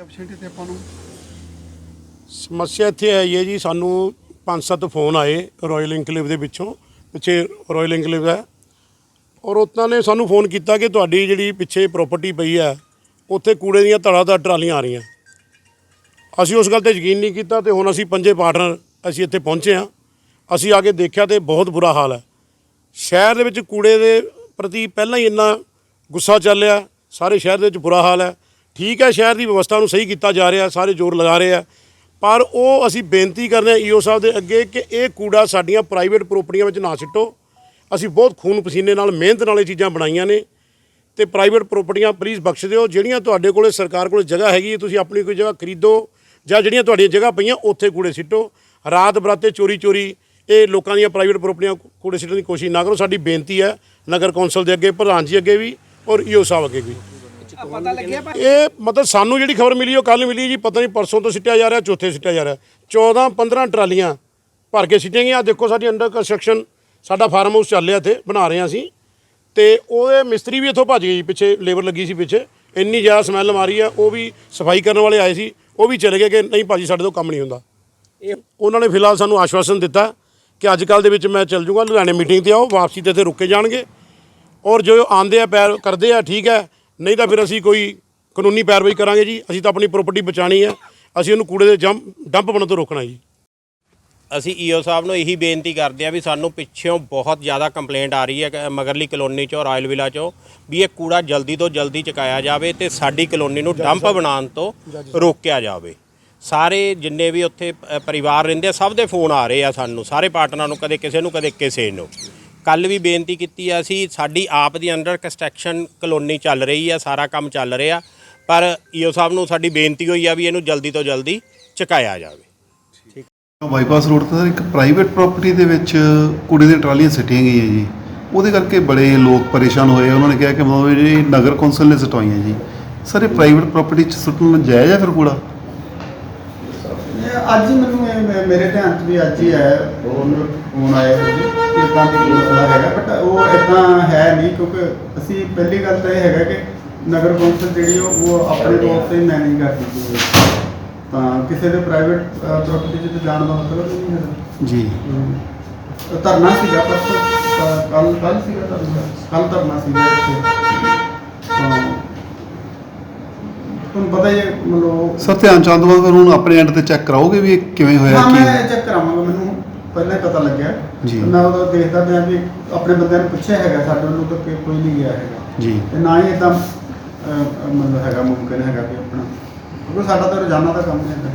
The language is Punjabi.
ਆਪਰਚੁਨਿਟੀ ਤੇ ਆਪਾਂ ਨੂੰ? ਸਮੱਸਿਆ ਇੱਥੇ ਆਈ ਹੈ ਜੀ, ਸਾਨੂੰ ਪੰਜ ਸੱਤ ਫੋਨ ਆਏ ਰਾਇਲ ਇਨਕਲੇਵ ਦੇ ਵਿੱਚੋਂ ਪਿੱਛੇ ਰਾਇਲ ਇਨਕਲੇਵ ਹੈ। ਔਰ ਉਹਨਾਂ ਨੇ ਸਾਨੂੰ ਫੋਨ ਕੀਤਾ ਕਿ ਤੁਹਾਡੀ ਜਿਹੜੀ ਪਿੱਛੇ ਪ੍ਰਾਪਰਟੀ ਪਈ ਹੈ, ਉੱਥੇ ਕੂੜੇ ਦੀਆਂ ਧੜਾ ਧੜ ਟਰਾਲੀਆਂ ਆ ਰਹੀਆਂ। ਅਸੀਂ ਉਸ ਗੱਲ ਤੇ ਯਕੀਨ ਨਹੀਂ ਕੀਤਾ ਤੇ ਹੁਣ ਅਸੀਂ ਪੰਜੇ ਪਾਰਟਨਰ ਅਸੀਂ ਇੱਥੇ ਪਹੁੰਚੇ ਹਾਂ। ਅਸੀਂ ਆ ਕੇ ਦੇਖਿਆ ਤੇ ਬਹੁਤ ਬੁਰਾ ਹਾਲ ਹੈ। ਸ਼ਹਿਰ ਦੇ ਵਿੱਚ ਕੂੜੇ ਦੇ ਪ੍ਰਤੀ ਪਹਿਲਾਂ ਹੀ ਇੰਨਾ ਗੁੱਸਾ ਚੱਲ ਰਿਹਾ, ਸਾਰੇ ਸ਼ਹਿਰ ਦੇ ਵਿੱਚ ਬੁਰਾ ਹਾਲ ਹੈ। ਠੀਕ ਹੈ, ਸ਼ਹਿਰ ਦੀ ਵਿਵਸਥਾ ਨੂੰ ਸਹੀ ਕੀਤਾ ਜਾ ਰਿਹਾ, ਸਾਰੇ ਜ਼ੋਰ ਲਗਾ ਰਹੇ ਆ। ਪਰ ਉਹ ਅਸੀਂ ਬੇਨਤੀ ਕਰਦੇ ਹਾਂ ਈਓ ਸਾਹਿਬ ਦੇ ਅੱਗੇ ਕਿ ਇਹ ਕੂੜਾ ਸਾਡੀਆਂ ਪ੍ਰਾਈਵੇਟ ਪ੍ਰੋਪਰਟੀਆਂ ਵਿੱਚ ਨਾ ਸਿੱਟੋ। ਅਸੀਂ ਬਹੁਤ ਖੂਨ ਪਸੀਨੇ ਨਾਲ, ਮਿਹਨਤ ਨਾਲ ਇਹ ਚੀਜ਼ਾਂ ਬਣਾਈਆਂ ਨੇ। ਤੇ ਪ੍ਰਾਈਵੇਟ ਪ੍ਰੋਪਰਟੀਆਂ ਪਲੀਜ਼ ਬਖਸ਼ ਦਿਓ। ਜਿਹੜੀਆਂ ਤੁਹਾਡੇ ਕੋਲੇ, ਸਰਕਾਰ ਕੋਲੇ ਜਗ੍ਹਾ ਹੈਗੀ, ਤੁਸੀਂ ਆਪਣੀ ਕੋਈ ਜਗ੍ਹਾ ਖਰੀਦੋ ਜਾਂ ਜਿਹੜੀਆਂ ਤੁਹਾਡੀਆਂ ਜਗ੍ਹਾ ਪਈਆਂ, ਉੱਥੇ ਕੂੜੇ ਸਿੱਟੋ। ਰਾਤ ਬਰਾਤੇ ਚੋਰੀ ਚੋਰੀ, ਇਹ ਲੋਕਾਂ ਦੀਆਂ ਪ੍ਰਾਈਵੇਟ ਪ੍ਰੋਪਰਟੀਆਂ ਕੂੜੇ ਸਿੱਟਣ ਦੀ ਕੋਸ਼ਿਸ਼ ਨਾ ਕਰੋ। ਸਾਡੀ ਬੇਨਤੀ ਹੈ ਨਗਰ ਕੌਂਸਲ ਦੇ ਅੱਗੇ, ਪ੍ਰਧਾਨ ਜੀ ਅੱਗੇ ਵੀ ਔਰ ਈਓ ਸਾਹਿਬ ਅੱਗੇ ਵੀ। ਪਤਾ ਲੱਗਿਆ ਪਰ ਇਹ ਮਤਲਬ ਸਾਨੂੰ ਜਿਹੜੀ ਖਬਰ ਮਿਲੀ ਉਹ ਕੱਲ ਮਿਲੀ ਜੀ ਪਤਾ ਨਹੀਂ ਪਰਸੋਂ ਤੋਂ ਸਿੱਟਿਆ ਜਾ ਰਿਹਾ ਚੌਥੇ ਸਿੱਟਿਆ ਜਾ ਰਿਹਾ। 14 15 ਟਰਾਲੀਆਂ ਭਰ ਕੇ ਸਿੱਟੀਆਂ ਗਈਆਂ। ਦੇਖੋ ਸਾਡੀ ਅੰਡਰ ਕੰਸਟਰਕਸ਼ਨ ਸਾਡਾ ਫਾਰਮ ਹਾਊਸ ਚੱਲ ਰਿਹਾ ਇੱਥੇ ਬਣਾ ਰਹੇ ਹਾਂ ਅਸੀਂ। ਤੇ ਉਹਦੇ ਮਿਸਤਰੀ ਵੀ ਇੱਥੋਂ ਭੱਜ ਗਏ ਜੀ ਪਿੱਛੇ ਲੇਬਰ ਲੱਗੀ ਸੀ ਪਿੱਛੇ। ਇੰਨੀ ਜ਼ਿਆਦਾ ਸਮੈਲ ਮਾਰੀ ਆ ਉਹ ਵੀ ਸਫ਼ਾਈ ਕਰਨ ਵਾਲੇ ਆਏ ਸੀ। ਉਹ ਵੀ ਚਲੇ ਗਏ ਕਿ ਨਹੀਂ ਭਾਜੀ ਸਾਡੇ ਤੋਂ ਕੰਮ ਨਹੀਂ ਹੁੰਦਾ। ਇਹ ਉਹਨਾਂ ਨੇ ਫਿਲਹਾਲ ਸਾਨੂੰ ਆਸ਼ਵਾਸਨ ਦਿੱਤਾ ਕਿ ਅੱਜ ਕੱਲ ਦੇ ਵਿੱਚ ਮੈਂ ਚੱਲ ਜੂੰਗਾ ਲੁਧਿਆਣੇ ਮੀਟਿੰਗ ਤੇ ਆਓ ਵਾਪਸੀ ਤੇ ਇੱਥੇ ਰੁਕੇ ਜਾਣਗੇ। ਔਰ ਜੋ ਆਂਦੇ ਆ ਪੈਰ ਕਰਦੇ ਆ ਠੀਕ ਹੈ। ਨਹੀਂ ਤਾਂ ਫਿਰ ਅਸੀਂ ਕੋਈ ਕਾਨੂੰਨੀ ਪੈਰਵਾਈ ਕਰਾਂਗੇ ਜੀ। ਅਸੀਂ ਤਾਂ ਆਪਣੀ ਪ੍ਰਾਪਰਟੀ ਬਚਾਣੀ ਹੈ। ਅਸੀਂ ਉਹਨੂੰ ਕੂੜੇ ਦੇ ਜੰਪ ਡੰਪ ਬਣਨ ਤੋਂ ਰੋਕਣਾ ਜੀ। ਅਸੀਂ ਈਓ ਸਾਹਿਬ ਨੂੰ ਇਹੀ ਬੇਨਤੀ ਕਰਦੇ ਆ ਵੀ ਸਾਨੂੰ ਪਿੱਛੋਂ ਬਹੁਤ ਜ਼ਿਆਦਾ ਕੰਪਲੇਂਟ ਆ ਰਹੀ ਹੈ ਕਿ ਮਗਰਲੀ ਕਲੋਨੀ ਚੋਂ ਰਾਇਲ ਵਿਲਾ ਚੋਂ ਵੀ ਇਹ ਕੂੜਾ ਜਲਦੀ ਤੋਂ ਜਲਦੀ ਚੁਕਾਇਆ ਜਾਵੇ ਤੇ ਸਾਡੀ ਕਲੋਨੀ ਨੂੰ ਡੰਪ ਬਣਾਉਣ ਤੋਂ ਰੋਕਿਆ ਜਾਵੇ। ਸਾਰੇ ਜਿੰਨੇ ਵੀ ਉੱਥੇ ਪਰਿਵਾਰ ਰਹਿੰਦੇ ਆ ਸਭ ਦੇ ਫੋਨ ਆ ਰਹੇ ਆ ਸਾਨੂੰ। ਸਾਰੇ ਪਾਰਟਨਰਾਂ ਨੂੰ ਕਦੇ ਕਿਸੇ ਨੂੰ ਕਦੇ ਕਿਸੇ ਨੂੰ। ਕੱਲ ਵੀ ਬੇਨਤੀ ਕੀਤੀ ਆ ਅਸੀਂ ਸਾਡੀ ਆਪ ਦੀ ਅੰਡਰ ਕੰਸਟਰਕਸ਼ਨ ਕਲੋਨੀ ਚੱਲ ਰਹੀ ਆ ਸਾਰਾ ਕੰਮ ਚੱਲ ਰਿਹਾ। ਪਰ ਈਓ ਸਾਹਿਬ ਨੂੰ ਸਾਡੀ ਬੇਨਤੀ ਹੋਈ ਆ ਵੀ ਇਹਨੂੰ ਜਲਦੀ ਤੋਂ ਜਲਦੀ ਚੁਕਾਇਆ ਜਾਵੇ। ਬਾਈਪਾਸ ਰੋਡ ਤੇ ਸਰ ਇੱਕ ਪ੍ਰਾਈਵੇਟ ਪ੍ਰਾਪਰਟੀ ਦੇ ਵਿੱਚ ਕੂੜੇ ਦੀਆਂ ਟਰਾਲੀਆਂ ਸਿੱਟੀਆਂ ਗਈਆਂ ਜੀ। ਉਹਦੇ ਕਰਕੇ ਬੜੇ ਲੋਕ ਪਰੇਸ਼ਾਨ ਹੋਏ ਉਹਨਾਂ ਨੇ ਕਿਹਾ ਕਿ ਮਤਲਬ ਇਹ ਨਗਰ ਕੌਂਸਲ ਨੇ ਸਟਵਾਈਆਂ ਜੀ। ਸਰ ਇਹ ਪ੍ਰਾਈਵੇਟ ਪ੍ਰਾਪਰਟੀ 'ਚ ਸੁੱਟਣ ਜਾਇਜ਼ ਹੈ ਫਿਰ ਕੂੜਾ? ਅੱਜ ਮੈਨੂੰ ਮੇਰੇ ਧਿਆਨ 'ਚ ਵੀ ਅੱਜ ਹੀ ਆਇਆ। ਫੋਨ ਫੋਨ ਆਇਆ ਜੀ। ਇਦਾਂ ਦੀ ਮਸਲਾ ਹੈਗਾ ਬਟ ਉਹ ਇਦਾਂ ਹੈ ਨਹੀਂ ਕਿਉਂਕਿ ਅਸੀਂ ਪਹਿਲੀ ਗੱਲ ਤਾਂ ਇਹ ਹੈਗਾ ਕਿ ਨਗਰ ਕੌਂਸਲ ਜਿਹੜੀ ਉਹ ਉਹ ਆਪਣੇ ਤੌਰ ਤੇ ਮੈਨੇਜ ਕਰਦੀ ਹੈ। ਤਾਂ ਕਿਸੇ ਦੇ ਪ੍ਰਾਈਵੇਟ ਪ੍ਰਾਪਰਟੀ 'ਚ ਤਾਂ ਜਾਣ ਦਾ ਮਤਲਬ ਹੀ ਨਹੀਂ ਹੈਗਾ। ਜੀ। ਧਰਨਾ ਸੀਗਾ ਪਰਸੋਂ ਕੱਲ ਕੱਲ ਸੀਗਾ ਧਰਨਾ ਕੱਲ ਧਰਨਾ ਸੀਗਾ ਇੱਥੇ। ਤੁਹਾਨੂੰ ਪਤਾ ਹੀ ਹੈ ਮਤਲਬ ਸਰ ਧਿਆਨ ਹੁਣ ਆਪਣੇ ਐਂਡ ਤੇ ਚੈੱਕ ਕਰਾਓਗੇ ਵੀ ਇਹ ਕਿਵੇਂ ਹੋਇਆ ਹਾਂ ਕੀ ਮੈਂ ਚੈੱਕ ਕਰਾਵਾਂਗਾ ਮੈਨੂੰ ਪਹਿਲਾਂ ਹੀ ਪਤਾ ਲੱਗਿਆ। ਜੀ। ਤੇ ਮੈਂ ਉਦੋਂ ਦੇਖਦਾ ਪਿਆ ਵੀ ਆਪਣੇ ਬੰਦਿਆਂ ਨੂੰ ਪੁੱਛਿਆ ਹੈਗਾ ਸਾਡੇ ਵੱਲੋਂ ਤਾਂ ਕਿ ਕੋਈ ਨਹੀਂ ਗਿਆ ਹੈਗਾ। ਜੀ। ਤੇ ਨਾ ਹੀ ਇਦਾਂ ਮਤਲਬ ਹੈਗਾ ਮੁਮਕਿਨ ਹੈਗਾ ਕਿ ਆਪਣਾ। ਕਿਉਂਕਿ ਸਾਡਾ ਤਾਂ ਰੋਜ਼ਾਨਾ ਦਾ ਕੰਮ ਹੈਗਾ